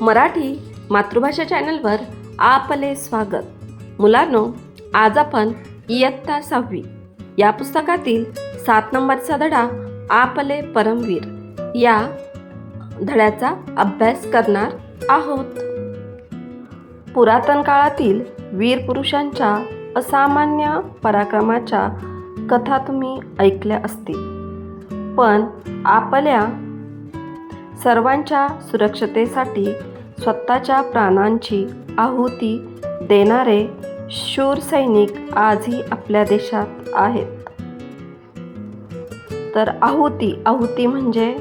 मराठी मातृभाषा चॅनलवर आपले स्वागत. मुलांनो आज आपण इयत्ता सहावी. या पुस्तकातील सात नंबरचा धडा आपले परमवीर या धड्याचा अभ्यास करणार आहोत. पुरातन काळातील वीर पुरुषांच्या असामान्य पराक्रमाच्या कथा तुम्ही ऐकल्या असतील. पण आपल्या सर्वांच्या सुरक्षतेसाठी स्वतःच्या प्राणांची आहुती देणारे शूर सैनिक आजही आपल्या देशात आहेत. तर आहुती आहुती म्हणजे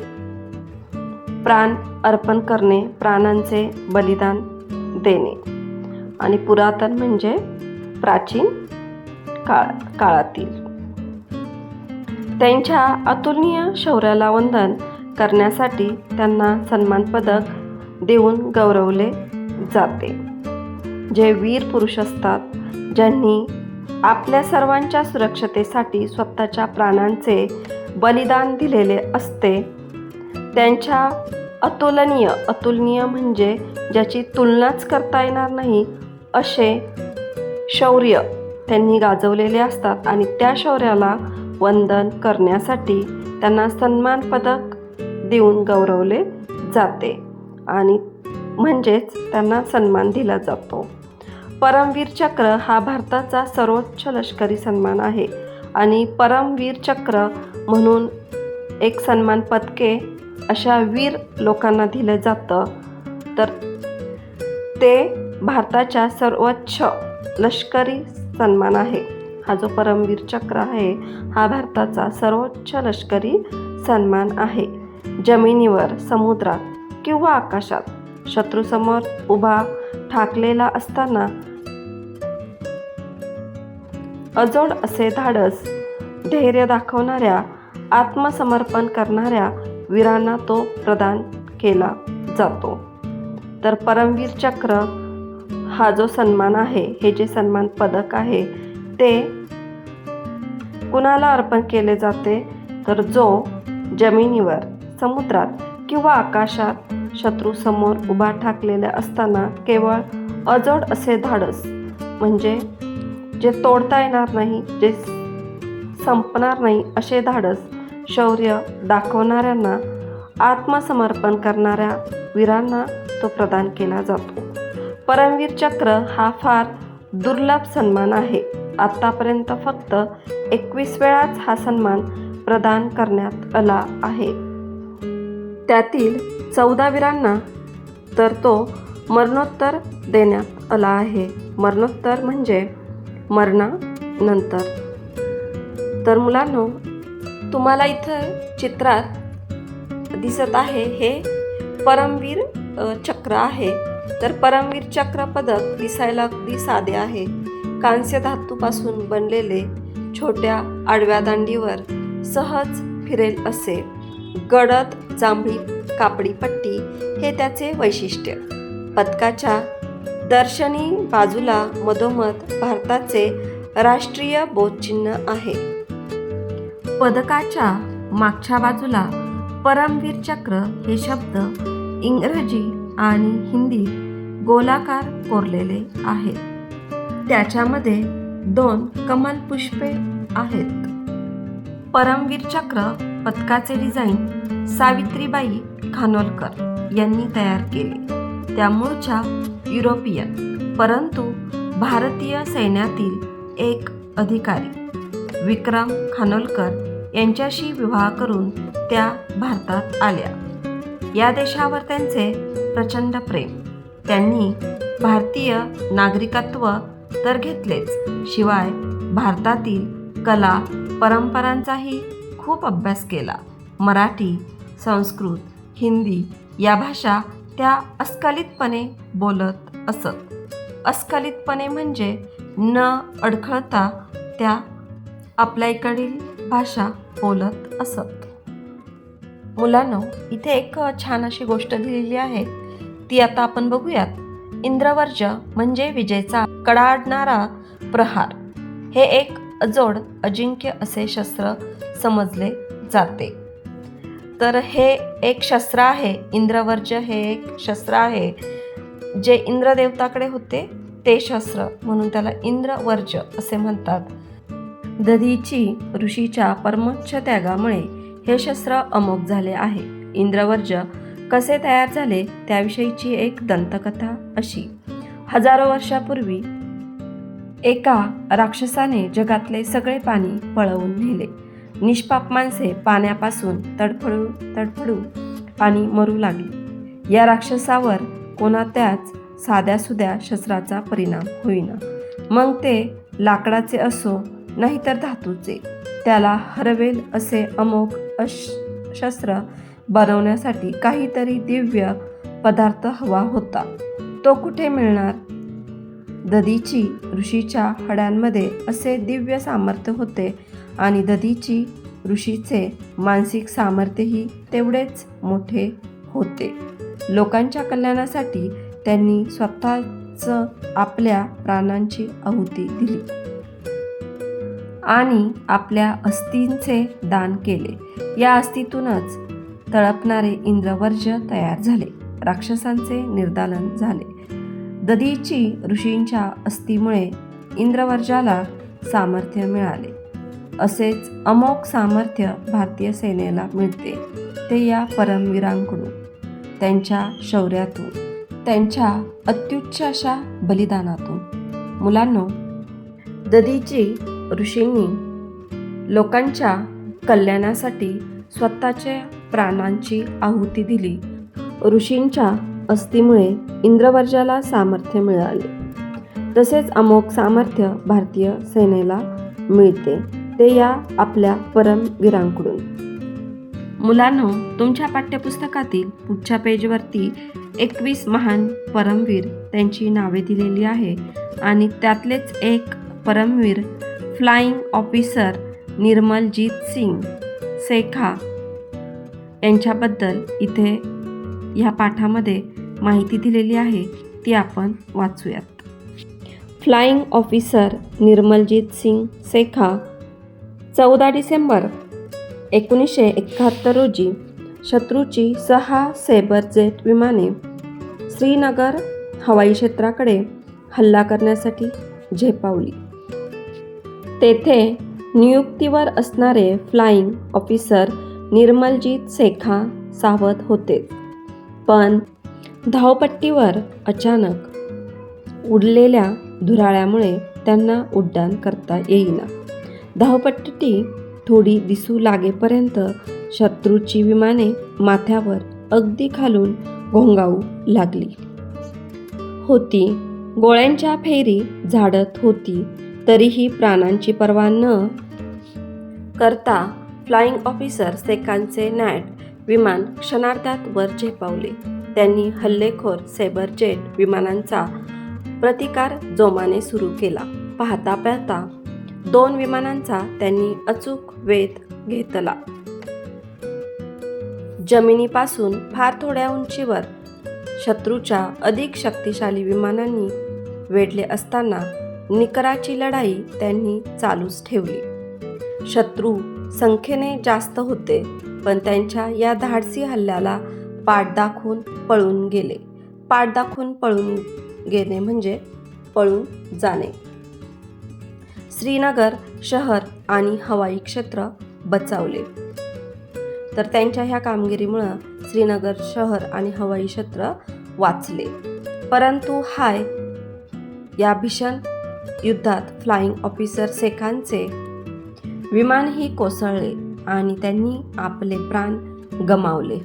प्राण अर्पण करणे प्राणांचे बलिदान देणे. आणि पुरातन म्हणजे प्राचीन काळ काळातील. त्यांच्या अतुलनीय शौर्याला वंदन करण्यासाठी त्यांना सन्मान पदक देऊन गौरवले जाते. जे वीर पुरुष असतात ज्यांनी आपल्या सर्वांच्या सुरक्षतेसाठी स्वतःच्या प्राणांचे बलिदान दिलेले असते त्यांच्या अतुलनीय अतुलनीय म्हणजे ज्याची तुलनाच करता येणार नाही असे शौर्य त्यांनी गाजवलेले असतात आणि त्या शौर्याला वंदन करण्यासाठी त्यांना सन्मान पदक देऊन गौरवले जाते. आणि म्हणजेच त्यांना सन्मान दिला जातो. परमवीर चक्र हा भारताचा सर्वोच्च लष्करी सन्मान आहे आणि परमवीर चक्र म्हणून एक सन्मान पदके अशा वीर लोकांना दिलं जातं. तर ते भारताच्या सर्वोच्च लष्करी सन्मान आहे. हा जो परमवीर चक्र आहे हा भारताचा सर्वोच्च लष्करी सन्मान आहे. जमिनीवर समुद्रात किंवा आकाशात. शत्रूसमोर उभा ठाकलेला असताना अजोड असे धाडस धैर्य दाखवणाऱ्या आत्मसमर्पण करणाऱ्या वीरांना तो प्रदान केला जातो. तर परमवीर चक्र हा जो सन्मान आहे हे जे सन्मान पदक आहे ते कुणाला अर्पण केले जाते? तर जो जमिनीवर समुद्रात किंवा आकाशात शत्रूसमोर उभा ठाकलेल्या असताना केवळ अजोड असे धाडस म्हणजे जे तोडता येणार नाही जे संपणार नाही असे धाडस शौर्य दाखवणाऱ्यांना आत्मसमर्पण करणाऱ्या वीरांना तो प्रदान केला जातो. परमवीर चक्र हा फार दुर्लभ सन्मान आहे. आत्तापर्यंत फक्त एकवीस वेळाच हा सन्मान प्रदान करण्यात आला आहे. त्यातील चौदा वीरांना तर तो मरणोत्तर देण्यात आला आहे. मरणोत्तर म्हणजे मरणानंतर. तर मुलांनो तुम्हाला इथं चित्रात दिसत आहे हे परमवीर चक्र आहे. तर परमवीर चक्र पदक दिसायला अगदी साधे आहे. कांस्य धातूपासून बनलेले छोट्या आडव्या दांडीवर सहज फिरेल असे. गडद जांभळी कापडी पट्टी हे त्याचे वैशिष्ट्य. पदकाच्या दर्शनी बाजूला मधोमध भारताचे राष्ट्रीय बोधचिन्ह आहे. पदकाच्या मागच्या बाजूला परमवीर चक्र हे शब्द इंग्रजी आणि हिंदी गोलाकार कोरलेले आहेत. त्याच्यामध्ये दोन कमल पुष्पे आहेत. परमवीर चक्र पथकाचे डिझाईन सावित्रीबाई खानोलकर यांनी तयार केले. त्या मूळच्या युरोपियन परंतु भारतीय सैन्यातील एक अधिकारी विक्रम खानोलकर यांच्याशी विवाह करून त्या भारतात आल्या. या देशावर त्यांचे प्रचंड प्रेम. त्यांनी भारतीय नागरिकत्व तर घेतलेच शिवाय भारतातील कला परंपरांचाही खूप अभ्यास केला. मराठी संस्कृत हिंदी या भाषा त्या अस्खलितपणे बोलत असत. अस्खलितपणे म्हणजे न अडखळता त्या आपल्या इकडील भाषा बोलत असत. मुलांनो इथे एक छान अशी गोष्ट दिलेली आहे. ती आता आपण बघूयात. इंद्रवर्ज म्हणजे विजेचा कडाडणारा प्रहार. हे एक अजोड अजिंक्य असे शस्त्र समजले जाते. तर हे एक शस्त्र आहे. इंद्रवर्ज हे एक शस्त्र आहे. जे इंद्रदेवताकडे होते ते शस्त्र म्हणून त्याला इंद्रवर्ज असे म्हणतात. दधीची ऋषीच्या परमोच्च त्यागामुळे हे शस्त्र अमोघ झाले आहे. इंद्रवर्ज कसे तयार झाले त्याविषयीची एक दंतकथा अशी. हजारो वर्षापूर्वी एका राक्षसाने जगातले सगळे पाणी पळवून नेले. निष्पाप माणसे पाण्यापासून तडफडू तडफडू पाणी मरू लागली. या राक्षसावर कोणात्याच साध्यासुध्या शस्त्राचा परिणाम होईना. मग ते लाकडाचे असो नाहीतर धातूचे. त्याला हरवेल असे अमोक अश शस्त्र बनवण्यासाठी काहीतरी दिव्य पदार्थ हवा होता. तो कुठे मिळणार? दधीची ऋषीच्या हड्यांमध्ये असे दिव्य सामर्थ्य होते आणि दधीची ऋषीचे मानसिक सामर्थ्यही तेवढेच मोठे होते. लोकांच्या कल्याणासाठी त्यांनी स्वतःच आपल्या प्राणांची आहुती दिली आणि आपल्या अस्थींचे दान केले. या अस्थीतूनच तळपणारे इंद्रवर्ज तयार झाले. राक्षसांचे निर्दालन झाले. दधीची ऋषींच्या अस्तीमुळे इंद्रवर्जाला सामर्थ्य मिळाले. असेच अमोक सामर्थ्य भारतीय सेनेला मिळते ते या परमवीरांकडून त्यांच्या शौर्यातून त्यांच्या अत्युच्च अशा बलिदानातून. मुलांनो दधीची ऋषींनी लोकांच्या कल्याणासाठी स्वतःच्या प्राणांची आहुती दिली. ऋषींच्या अस्तीमुळे इंद्रवर्जाला सामर्थ्य मिळाले. तसेच अमोक सामर्थ्य भारतीय सेनेला मिळते. ते या आपल्या परमवीरांकडून मुलांनो तुमच्या पाठ्यपुस्तकातील पुढच्या पेजवरती एकवीस महान परमवीर त्यांची नावे दिलेली आहे आणि त्यातलेच एक परमवीर फ्लाइंग ऑफिसर निर्मलजीत सिंग सेखा यांच्याबद्दल इथे ह्या पाठामध्ये माहिती दिलेली आहे ती आपण वाचूयात. फ्लाइंग ऑफिसर निर्मलजीत सिंग सेखा चौदा डिसेंबर एकोणीसशे एकाहत्तर रोजी शत्रूची सहा सेबर जेट विमाने श्रीनगर हवाई क्षेत्राकडे हल्ला करण्यासाठी झेपावली. तेथे नियुक्तीवर असणारे फ्लाइंग ऑफिसर निर्मलजीत सेखा सावध होते. पण धावपट्टीवर अचानक उडलेल्या धुराळ्यामुळे त्यांना उड्डाण करता येईना. धावपट्टी थोडी दिसू लागेपर्यंत शत्रूची विमाने माथ्यावर अगदी खालून घोंगावू लागली. होती. गोळ्यांच्या फेरी झाडत होती. तरीही प्राणांची पर्वा न करता फ्लाइंग ऑफिसर सेकांचे नॅट विमान क्षणार्धात वर झेपावले. त्यांनी हल्लेखोर सेबर जेट विमानांचा प्रतिकार जोमाने सुरू केला. पाहता पाहता दोन विमानांचा त्यांनी अचूक वेध घेतला. जमिनीपासून फार थोड्या उंचीवर शत्रूच्या अधिक शक्तिशाली विमानांनी वेढले असताना निकराची लढाई त्यांनी चालूच ठेवली. शत्रू संख्येने जास्त होते पण त्यांच्या या धाडसी हल्ल्याला पाठ दाखवून पळून गेले. पाठ दाखवून पळून गेले म्हणजे पळून जाणे. श्रीनगर शहर आणि हवाई क्षेत्र बचावले. तर त्यांच्या ह्या कामगिरीमुळं श्रीनगर शहर आणि हवाई क्षेत्र वाचले. परंतु हाय या भीषण युद्धात फ्लाइंग ऑफिसर सेखांचे विमानही कोसळले आणि त्यांनी आपले प्राण गमावले.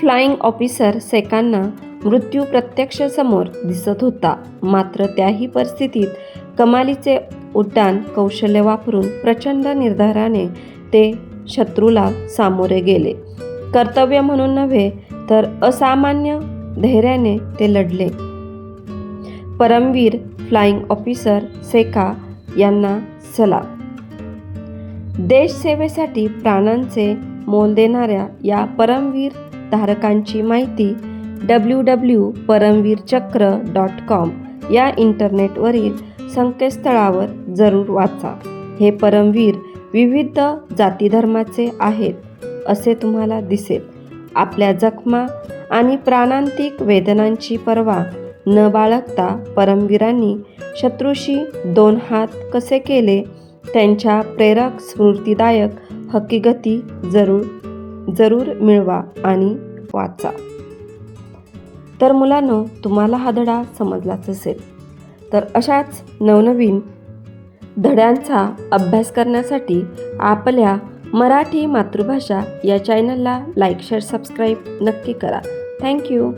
फ्लाइंग ऑफिसर सेकांना मृत्यू प्रत्यक्ष समोर दिसत होता. मात्र त्याही परिस्थितीत कमालीचे उड्डाण कौशल्य वापरून प्रचंड निर्धाराने ते शत्रूला सामोरे गेले. कर्तव्य म्हणून नव्हे तर असामान्य धैर्याने ते लढले. परमवीर फ्लाइंग ऑफिसर सेका यांना सलाम. देशसेवेसाठी प्राणांचे मोल देणाऱ्या या परमवीर धारकांची माहिती डब्ल्यू डब्ल्यू परमवीर चक्र डॉट कॉम या इंटरनेटवरील संकेतस्थळावर जरूर वाचा. हे परमवीर विविध जातीधर्माचे आहेत असे तुम्हाला दिसेल. आपल्या जखमा आणि प्राणांतिक वेदनांची पर्वा न बाळगता परमवीरांनी शत्रूशी दोन हात कसे केले त्यांच्या प्रेरक स्फूर्तिदायक हकीकती जरूर जरूर मिळवा आणि वाचा. तर मुलांनो तुम्हाला हा धडा समजलाच असेल. तर अशाच नवनवीन धड्यांचा अभ्यास करण्यासाठी आपल्या मराठी मातृभाषा या चॅनलला लाईक शेअर सबस्क्राईब नक्की करा. थँक्यू